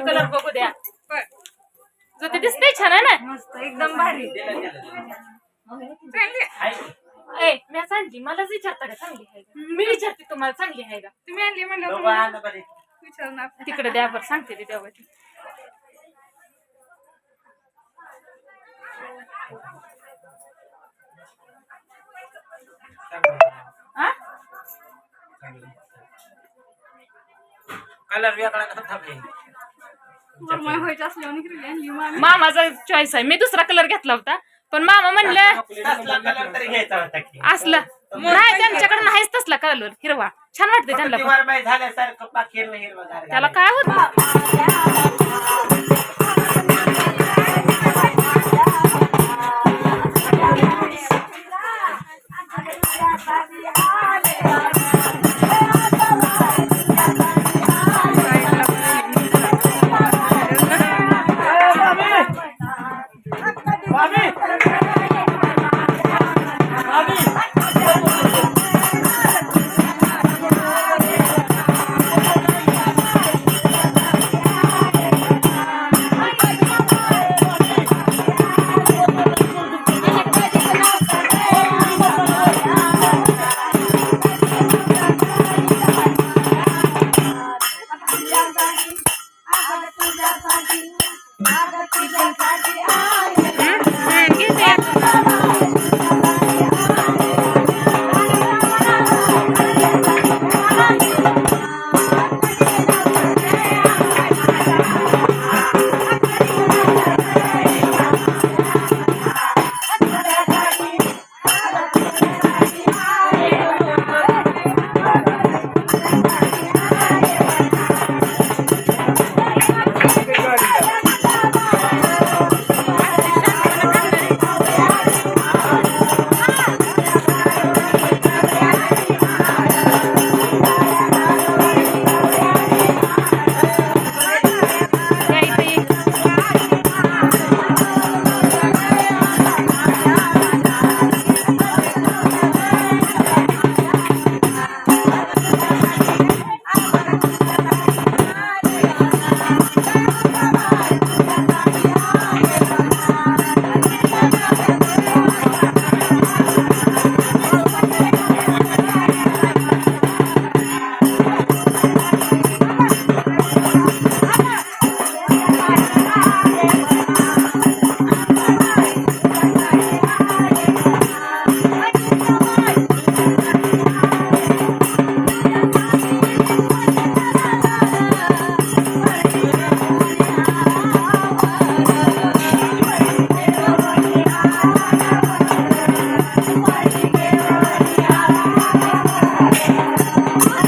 Colour बघू द्या जो ते दिसतंय छान आहे ना? मस्त एकदम भारी. ए मी चांगली मलाच विचारता का चांगली आहे मी विचारते तुम्हाला चांगली आहे का? तुम्ही आणली म्हणलं विचारणार. तिकडे द्या बरं सांगते ते हा? कलर वेगळा मामी मामाचा चॉईस आहे. मी दुसरा कलर घेतला होता. पण मामा म्हणलं तसला कलर तरी घ्यायचा होता की. असला. नाही त्यांच्याकडे नाहीच तसला कलर हिरवा. छान वाटते त्यांना झाल्यासारखं पाखीर हिरवा त्याला काय होत? Yeah.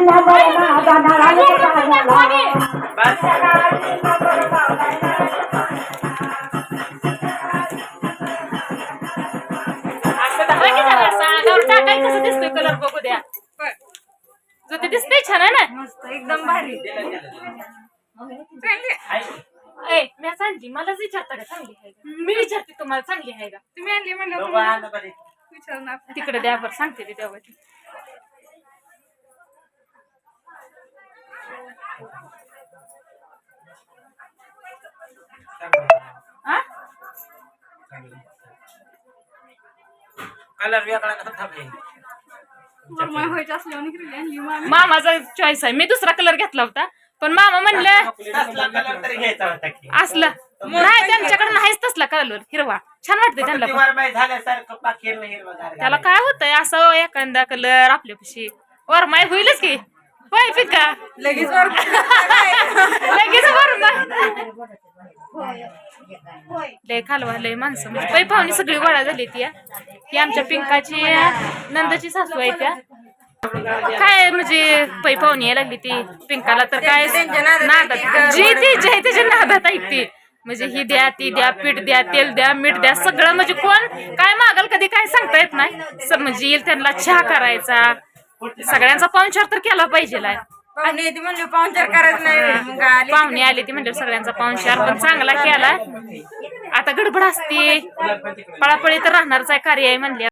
नंबर माझा नळाच्या कसं दिसतोय कलर बघू द्या जो ते दिसतंय छान आहे ना मस्त एकदम भारी ए मी सांगते मलाच विचारता का चांगली आहे का? मी विचारते तुम्हाला चांगली आहे का तुम्ही आणली म्हणलं तिकडे द्या बरं सांगते ते तेव्हा. हा? कलर वेगळा मामाचा चॉईस आहे. मी दुसरा कलर घेतला होता. पण मामा म्हणलं तसला कलर तरी घ्यायचा होता की. असला. नाही त्यांच्याकडे नाहीच तसला कलर हिरवा. छान वाटतंय त्यांना ती पण. वरमाई झाल्यासारखं पाखेर हिरवा गार त्याला काय होतंय असं एखादा कलर आपल्यापाशी वरमाय होईलच की. होय पिका लगेच वर लगेच वरमाय लय खालवा लय माणसं. म्हणजे पै पाहुणी सगळी गोळा झाली ती. ही. आमच्या पिंकाची नंदाची सासू आहे त्या. काय म्हणजे पै पाहुणी यायला लागली ती पिंकाला तर काय नादात जी ती जय त्याच्या नादात ऐकते म्हणजे ही द्या ती द्या पीठ द्या तेल द्या मीठ द्या सगळं म्हणजे कोण काय मागल कधी काय सांगता येत नाही. म्हणजे येईल त्यांना चहा करायचा. सगळ्यांचा पाहुणचार तर केला पाहिजे पाहुणे येते पाहुणचार करायचं नाही. पाहुणे आले ती म्हणजे सगळ्यांचा पाहुणचार पण चांगला केला आता गडबड असते. पळापळी तर राहणारच आहे कार्य आहे म्हणल्या